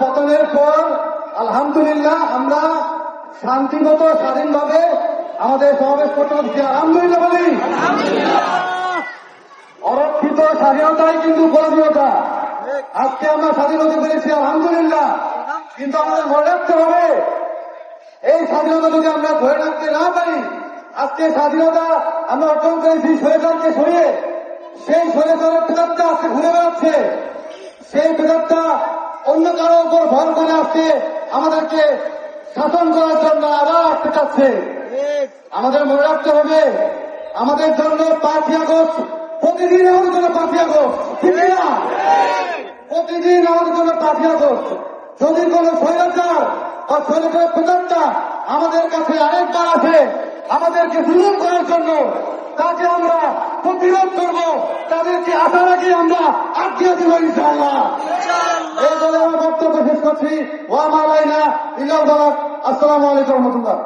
পতনের পর, আলহামদুলিল্লাহ, আমরা শান্তিগত স্বাধীনভাবে আমাদের সমাবেশ করতে পারছি। আলহামদুলিল্লাহ বলি। অরক্ষিত স্বাধীনতাই কিন্তু পরাধীনতা আজকে আমরা স্বাধীনতা পেরেছি, আলহামদুলিল্লাহ। কিন্তু আমাদের মনে রাখতে হবে, এই স্বাধীনতা যদি আমরা ধরে রাখতে না পারি আজকে স্বাধীনতা আমরা অর্জন করেছি সরকারকে সরিয়ে, সেই সরকারের পেতারটা আজকে ঘুরে বেড়াচ্ছে। সেই পেতারটা অন্য কারও উপর ভর করে আসছে আমাদেরকে শাসন করার জন্য আবার আসতে চাচ্ছে আমাদের মনে রাখতে হবে, আমাদের জন্য পাঁচই আগস্ট প্রতিদিন আমাদের জন্য পাঁচই আগস্ট না? প্রতিদিন আমাদের জন্য পাঁচই আগস্ট। যদি কোন স্বৈরাচার বা স্বৈরাচার প্রচারটা আমাদের কাছে আরেকবার আছে। আমাদেরকে জুলুম করার জন্য তাকে আমরা প্রতিরোধ করব। তাদেরকে আসার আগে আমরা আটকে দিব ইনশাআল্লাহ। এই বলে আমার বক্তব্য শেষ করছি। ও আমার আসসালামু আলাইকুম রহমতুল্লাহ।